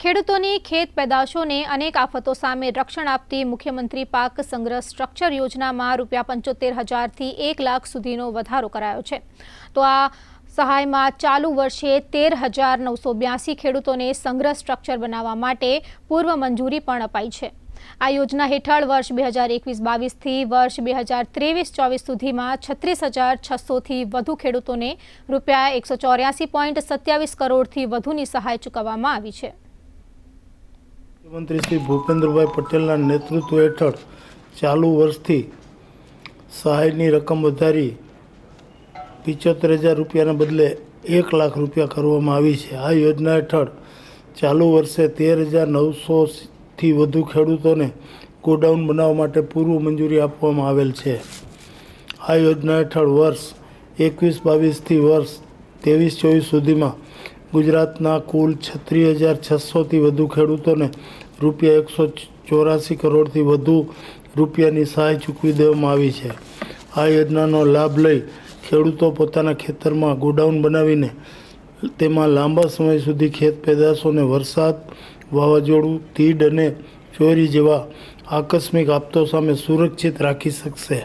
ખેડૂતોની ખેત પેદાશોને અનેક આફતો સામે રક્ષણ આપતી મુખ્યમંત્રી પાક સંગ્રહ સ્ટ્રક્ચર યોજનામાં રૂપિયા પંચોતેર હજારથી એક લાખ સુધીનો વધારો કરાયો છે. તો આ સહાયમાં ચાલુ વર્ષે તેર હજાર નવસો બ્યાસી ખેડૂતોને સંગ્રહ સ્ટ્રક્ચર બનાવવા માટે પૂર્વ મંજૂરી પણ અપાઈ છે. આ યોજના હેઠળ વર્ષ બે હજાર એકવીસ બાવીસથી વર્ષ બે હજાર ત્રેવીસ ચોવીસ સુધીમાં છત્રીસ હજાર છસોથી વધુ ખેડૂતોને રૂપિયા એકસો ચોર્યાસી પોઈન્ટ સત્યાવીસ કરોડથી વધુની સહાય ચૂકવવામાં આવી છે. મુખ્યમંત્રી શ્રી ભૂપેન્દ્રભાઈ પટેલના નેતૃત્વ હેઠળ ચાલુ વર્ષથી સહાયની રકમ વધારી પિચોતેર હજાર રૂપિયાના બદલે એક લાખ રૂપિયા કરવામાં આવી છે. આ યોજના હેઠળ ચાલુ વર્ષે તેર હજાર નવસોથી વધુ ખેડૂતોને ગોડાઉન બનાવવા માટે પૂર્વ મંજૂરી આપવામાં આવેલ છે. આ યોજના હેઠળ વર્ષ એકવીસ બાવીસથી વર્ષ ત્રેવીસ ચોવીસ સુધીમાં ગુજરાતના કુલ છત્રીસ હજાર છસોથી વધુ ખેડૂતોને રૂપિયા એકસો ચોરાસી કરોડથી વધુ રૂપિયાની સહાય ચૂકવી દેવામાં આવી છે. આ યોજનાનો લાભ લઈ ખેડૂતો પોતાના ખેતરમાં ગોડાઉન બનાવીને તેમાં લાંબા સમય સુધી ખેત પેદાશોને વરસાદ વાવાઝોડું, તીડ અને ચોરી જેવા આકસ્મિક આપતો સામે સુરક્ષિત રાખી શકશે.